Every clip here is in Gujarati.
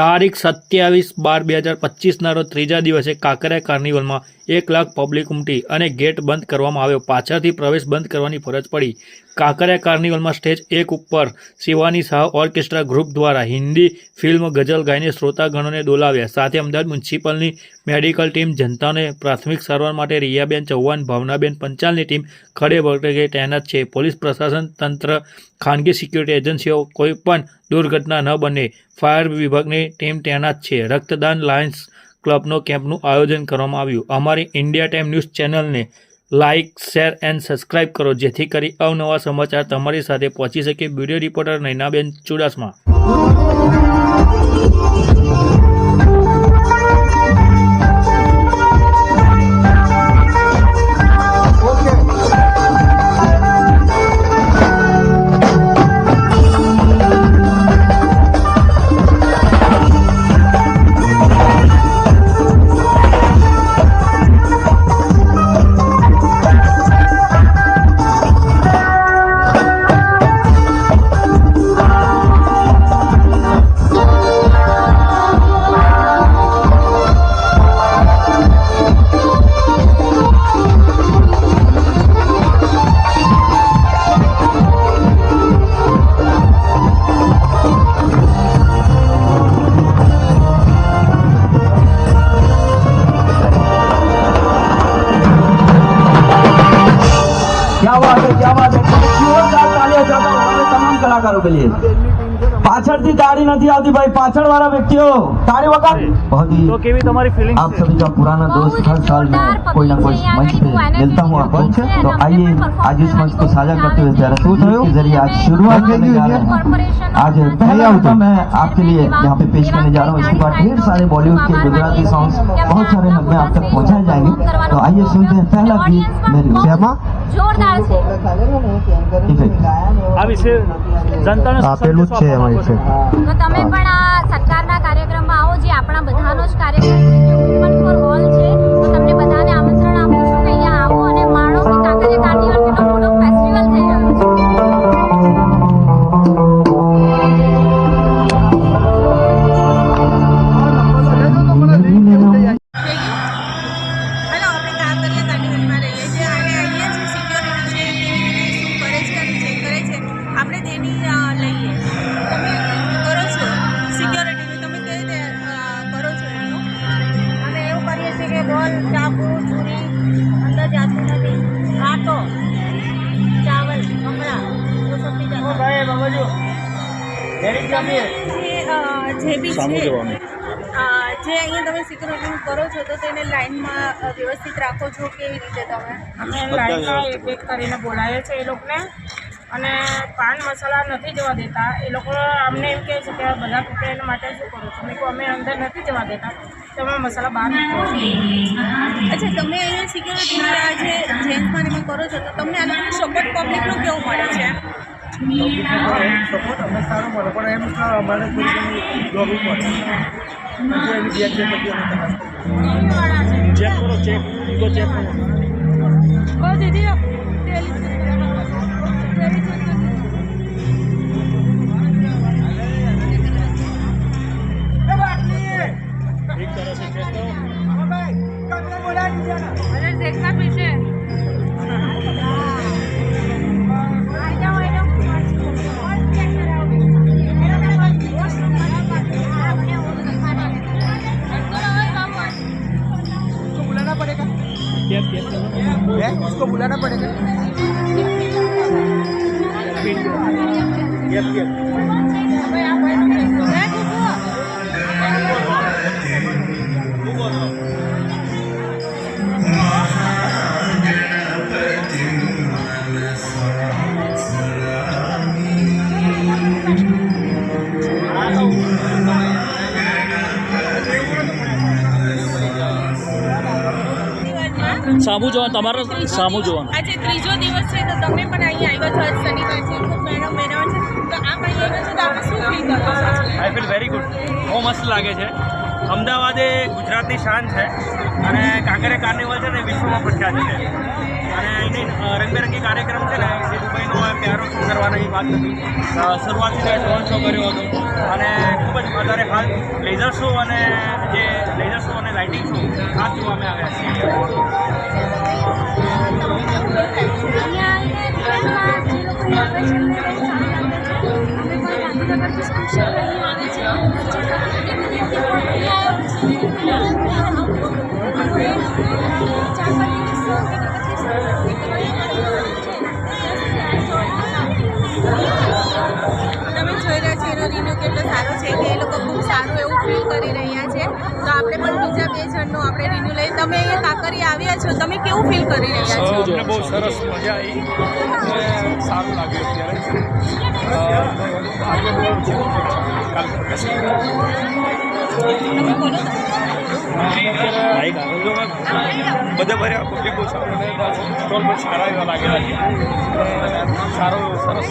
તારીખ સત્યાવીસ બાર બે હજાર પચીસના રોજ ત્રીજા દિવસે કાંકરિયા કાર્નિવલમાં એક લાખ પબ્લિક ઉમટી અને ગેટ બંધ કરવામાં આવ્યો. પાછળથી પ્રવેશ બંધ કરવાની ફરજ પડી. કાંકરિયા કાર્નિવલમાં સ્ટેજ એક ઉપર શિવાની શાહ ઓર્કેસ્ટ્રા ગ્રુપ દ્વારા હિન્દી ફિલ્મ ગઝલ ગાઈને શ્રોતાગણોને દોલાવ્યા સાથે અમદાવાદ મ્યુનિસિપલની મેડિકલ ટીમ જનતાને પ્રાથમિક સારવાર માટે રિયાબેન ચૌહાણ, ભાવનાબેન પંચાલની ટીમ ખડે વગેરે તૈનાત છે. પોલીસ પ્રશાસન તંત્ર, ખાનગી સિક્યુરિટી એજન્સીઓ કોઈ પણ દુર્ઘટના ન બને. ફાયર વિભાગની ટીમ તૈનાત છે. રક્તદાન લાયન્સ ક્લબનો કેમ્પનું આયોજન કરવામાં આવ્યું. અમારી ઇન્ડિયા ટાઈમ ન્યૂઝ ચેનલને લાઇક શેર એન્ડ સબસ્ક્રાઇબ કરો, જેથી કરી અવનવા સમાચાર તમારી સાથે પહોંચી શકે. Bureau reporter Nainaben Chudasama. પડી નથી આવતી ભાઈ પાછળ વાળા વ્યક્તિઓ તારી વખત? बहुत ही आप सभी का पुराना दोस्त हर साल में कोई ना कोई मंच पे मिलता हूँ आपको तो आइए आज इस मंच को साझा करते हुए रसूल के ज़रिए आज शुरुआत करने जा रहे हैं आज पहला एल्बम है आपके लिए यहाँ पे पेश करने जा रहा हूँ इसके बाद ढेर सारे बॉलीवुड के गुजराती सॉन्ग बहुत सारे नगमे आप तक पहुँचाए जाएँगे तो आइए सुनते हैं पहला गीत मेरी श्यामा જોરદાર છે આ વિશે જનતાને આપેલું જ છે. તો તમે પણ આ સત્કારના કાર્યક્રમમાં આવો જે આપણા બધાનો જ કાર્યક્રમ છે જે ઓપન ફોર ઓલ છે તો તમને બધાને આમંત્રણ આપું છું કે અહીંયા આવો અને માણો કે કાંકરિયા કાર્નિવલ કેટલો મોટો ફેસ્ટિવલ થઈ રહ્યો છે. આપણે કાંકરિયા જે જે બી છે જે અહીંયા તમે સિક્યોરિટીનું કરો છો તો તેને લાઈનમાં વ્યવસ્થિત રાખો છો કેવી રીતે તમે? અમે લાઇનમાં એક એક કરીને બોલાવીએ છીએ એ લોકોને. અને પાન મસાલા નથી જવા દેતા. એ લોકો અમને એમ કહે છે કે બધા એના માટે શું કરો છો? મેં અમે અંદર નથી જવા દેતા. તમે મસાલા બહાર અચ્છા તમે અહીંયા સિક્યોરિટી જે જેન્ટ્સમાં તમે કરો છો તો તમને આ લોકોનો સપોર્ટ પબ્લિકનો કેવું મળે છે? સપોર્ટ અમને સારો મળે પણ એમ અમારે કોઈ જોબ જો એની બેગ છે પછી અમે તપાસ ચેક કરો ચેક ચેક કરો દીદી સામું જોવાનું તમારો સામું જોવાનું. આજે ત્રીજો દિવસ છે તો તમે પણ અહીંયા આવ્યા છો શનિવાર છે ખૂબ મેળો મેળો છે. તો આપ અહીંયા આવ્યા છો તો આપણે શું ફીલ કરો છો? આઈ ફીલ વેરી ગુડ બહુ મસ્ત લાગે છે. અમદાવાદ એ ગુજરાતની શાન છે. અને કાંકરિયા કાર્નિવલ છે ને વિશ્વમાં પ્રખ્યાત છે. અને અહીંની રંગબેરંગી કાર્યક્રમ છે ને એ દુબઈનો પ્યારો શો કરવાની વાત હતી. શરૂઆતથી ડ્રોન શો કર્યો હતો. અને ખૂબ જ વધારે હાલ લેઝર શો અને જે લેઝર શો અને લાઇટિંગ શો ખાસ જોવા અમે આવ્યા છીએ. તમે જોઈ રહ્યા છો, એનો રિન્યુ કેટલો સારો છે કે એ લોકો ખૂબ સારું એવું ફીલ કરી રહ્યા છે. તો આપણે પણ બીજા બે જણનું આપણે રિન્યુ લઈએ. તમે અહીંયા કાંકરી આવ્યા છો. તમે કેવું ફીલ કરી રહ્યા છો? અમને બહુ સરસ મજા આવી અને સારું લાગ્યું અત્યારે. બધા ભર્યા પબ્લિક બહુ સારું. સ્ટોલ પણ સારા એવા લાગેલા છે. સારો એવો સરસ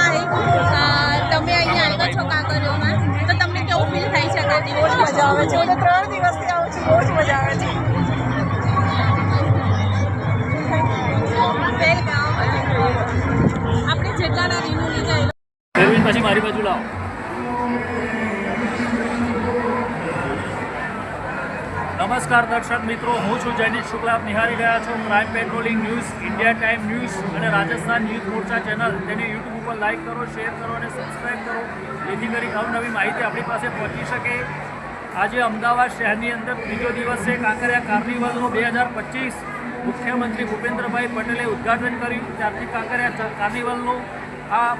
હાય. અ, તમે અહીંયા આવ્યા છો કાંકરિયામાં તો તમને કેવું ફીલ થાય છે કાંકરિયા બહુ જ મજા આવે છે. હું તો ત્રણ દિવસથી આવું છું બહુ જ મજા આવે છે. આપણે જેટલાના રિન્યુ લીધા પછી મારી બાજુ લાવો. નમસ્કાર દર્શક મિત્રો, હું છું જયદીપ શુક્લા. નિહાળી રહ્યા છો crime patrolling news India time news અને રાજસ્થાન ન્યૂઝ મોરચા ચેનલ. તેને યુટ્યુબ ઉપર લાઇક કરો શેર કરો અને સબસ્ક્રાઇબ કરો. જેથી કરી અવનવી માહિતી આપણી પાસે પહોંચી શકે. આજે અમદાવાદ શહેરની અંદર ત્રીજો દિવસ છે કાંકરિયા કાર્નિવલનો બે હજાર પચીસ. મુખ્યમંત્રી ભૂપેન્દ્રભાઈ પટેલે ઉદ્ઘાટન કર્યું. ત્યારથી કાંકરિયા કાર્નિવલનું આ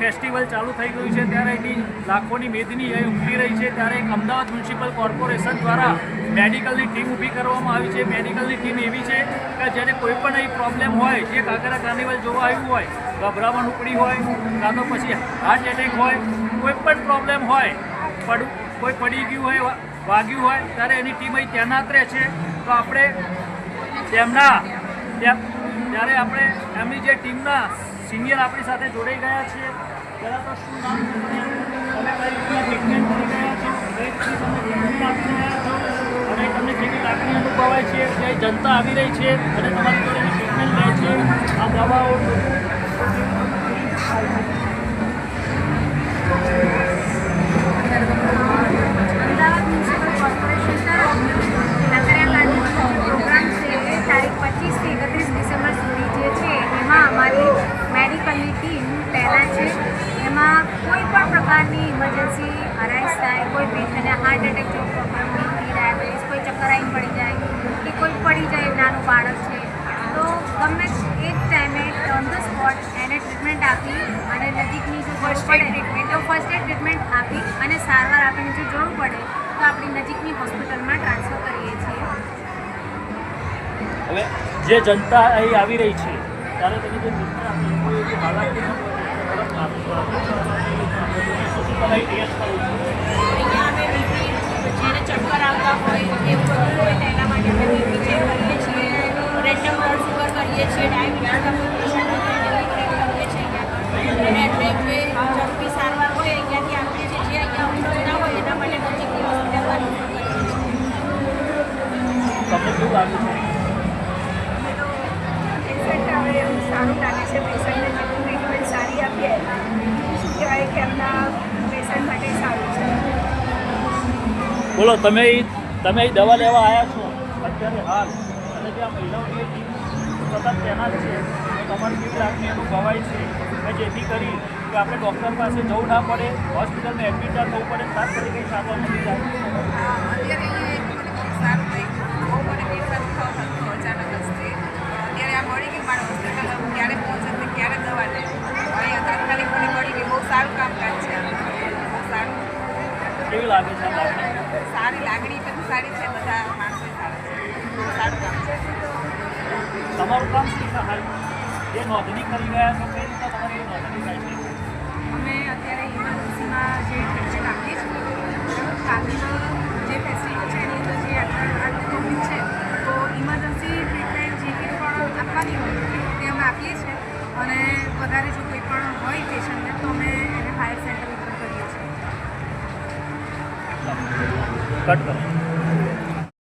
ફેસ્ટિવલ ચાલુ થઈ ગયું છે ત્યારે એની લાખોની મેદની અહીં ઉમટી રહી છે. ત્યારે એક અમદાવાદ મ્યુનિસિપલ કોર્પોરેશન દ્વારા મેડિકલની ટીમ ઊભી કરવામાં આવી છે. મેડિકલની ટીમ એવી છે કે જેને કોઈ પણ અહીં પ્રોબ્લેમ હોય, જે કાંકરા કાર્નિવલ જોવા આવ્યું હોય, ગભરામણ ઉપડી હોય, કાં તો પછી હાર્ટ એટેક હોય, કોઈ પણ પ્રોબ્લેમ હોય, પડું, કોઈ પડી ગયું હોય વાગ્યું હોય, ત્યારે એની ટીમ અહીં તૈનાત રહે છે. તો આપણે તેમના, ત્યાં- ત્યારે આપણે એમની જે ટીમના સિનિયર આપણી સાથે જોડાઈ ગયા છે. પહેલાં તો શું નામ તમે કઈ રીતના ટ્રીટમેન્ટ કરી રહ્યા છો? દરેકથી તમે રિવ્યુ આપી રહ્યા છો? અને તમને કેવી લાગણી અનુભવાય છે? જે જનતા આવી રહી છે? અને તમારી જોડે ટ્રીટમેન્ટ લે છે? આ દવાઓ અમદાવાદ મ્યુનિસિપલ કોર્પોરેશન તરફથી કાંકરિયા કાર્નિવલનો પ્રોગ્રામ છે એ તારીખ પચીસથી એકત્રીસ ડિસેમ્બર સુધી જે છે એમાં અમારી મેડિકલની ટીમ તૈનાત છે એમાં કોઈ પણ પ્રકારની ઇમરજન્સી અરાઇઝ થાય કોઈ પેશન્ટને હાર્ટ એટેક જેવો પ્રોબ્લેમ બીપી ડાયાબિટીસ કોઈ ચક્કર આવીને પડી જાય કે કોઈ પડી જાય નાનું બાળક છે તો ગમે એ જ ટાઈમે ઓન ધ સ્પોટ એને ટ્રીટમેન્ટ આપી અને નજીકની જો ફર્સ્ટ એડ ટ્રીટમેન્ટ તો ફર્સ્ટ એડ ટ્રીટમેન્ટ આપી અને સારવાર આપીને જો જરૂર પડે તો આપણી નજીકની હોસ્પિટલમાં ટ્રાન્સફર કરીએ છીએ હવે જે જનતા અહીં આવી રહી છે ત્યારે તેની જે ટ્રીટમેન્ટ આપી કોઈ એવી હાલાકી ન હોય તો તરત આપી દો. શું શું તમે અહીં ટેસ્ટ કરો છો અહીંયા અમે બીપી જેને ચક્કર આવતા હોય એવું બધું હોય તો એના માટે અમે બીપી ચેક કરીએ છીએ રેન્ડમ બ્લડ શુગર કરીએ છીએ ડાયાબિટીસ કરીએ છીએ અહીંયા અને એટલે જે ઝડપી સારવાર હોય અહીંયાથી આપીએ છીએ જે અહીંયા હોસ્પિટલ ના હોય એના માટે નજીકની હોસ્પિટલમાં refer કરીએ છીએ તમને કેવું લાગ્યું છે? પેશન્ટ હવે એવું સારું લાગે છે. પેશન્ટને ટ્રીટમેન્ટ સારી આપીએ શું કહેવાય કે એમના પેશન્ટ માટે સારું છે. બોલો તમે તમે દવા લેવા આવ્યા છો? અત્યારે હાલ. અને આ મહિલાઓની ટીમ સતત તૈનાત છે. તમારી કેવી લાગણી ગવાય છે. મેં જેથી કરી કે આપણે ડૉક્ટર પાસે જવું ના પડે હોસ્પિટલમાં એડમિટ ના થવું પડે તાત્કાલિક કંઈ સારવાર મળી જાય અત્યારે અહીંયા મને બહુ સારું લાગ્યું બહુ મને પેશન્ટ થયો હતો અચાનક જ અત્યારે આ મળી ગઈ મારા હોસ્પિટલ ક્યારે પહોંચે તે ક્યારે દવા લે અહીંયા તાત્કાલિક મને મળી ગઈ? બહુ સારું કામકાજ છે. બહુ સારું. કેવી લાગે છે સારી લાગણી પણ સારી છે બધા માણસો સારા છે. બહુ સારું કામ છે. તમારું કામ શું છે? હાલ જે નોંધણી કરી ગયા છો કઈ રીતના તમારી નોંધણી થાય છે? અમે અત્યારે ઇમરજન્સીમાં જે ટ્રીટમેન્ટ આપીએ છીએ કાર્નિવલ